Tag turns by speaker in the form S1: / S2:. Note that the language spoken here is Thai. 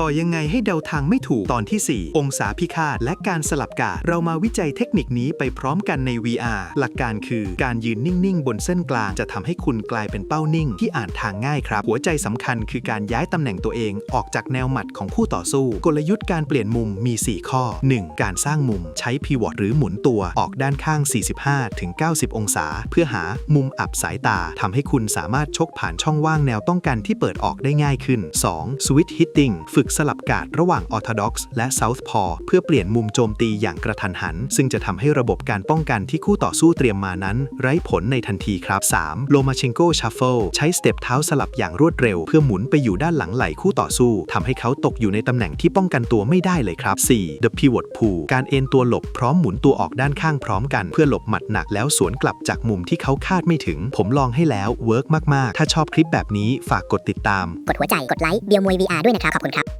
S1: ต่อยังไงให้เดาทางไม่ถูกตอนที่ 4 องศาพิฆาตและการสลับกาดเรามาวิจัยเทคนิคนี้ไปพร้อมกันใน VR หลักการคือการยืนนิ่ง ๆ บนเส้นกลางจะทำให้คุณกลายเป็นเป้านิ่ง ที่อ่านทางง่ายครับ หัวใจสำคัญคือการย้ายตำแหน่งตัวเองออกจากแนวหมัดของคู่ต่อสู้ กลยุทธ์การเปลี่ยนมุมมี 4 ข้อ 1. การสร้างมุมใช้พีวอตหรือหมุนตัวออกด้านข้าง 45-90 องศา เพื่อหามุมอับสายตาทำให้คุณสามารถชกผ่านช่องว่างแนวต้องกันที่เปิดออกได้ง่ายขึ้น 2. Switch Hitting ฝึกสลับกาดระหว่าง Orthodox และ Southpaw เพื่อเปลี่ยนมุมโจมตีอย่างกระทันหัน ซึ่งจะทำให้ระบบการป้องกันที่คู่ต่อสู้เตรียมมานั้น ไร้ผลในทันทีครับ 3. Lomachenko Shuffle ใช้สเต็ปเท้าสลับอย่างรวดเร็ว เพื่อหมุนไปอยู่ด้านหลังไหล่คู่ต่อสู้ทำให้เขาตกอยู่ในตำแหน่งที่ป้องกันตัวไม่ได้เลยครับ 4. The Pivot Pull การเอ็นตัวหลบพร้อมหมุนตัวออกด้านข้างพร้อมกันเพื่อหลบหมัดหนักแล้วสวนกลับจากมุมที่เขาคาดไม่ถึง ผมลองให้แล้วเวิร์กมาก ๆ ถ้าชอบคลิปแบบนี้ฝากกดติดตาม
S2: กดหัวใจ กดไลค์ เบียวมวย VR ด้วยนะครับขอบคุณครับ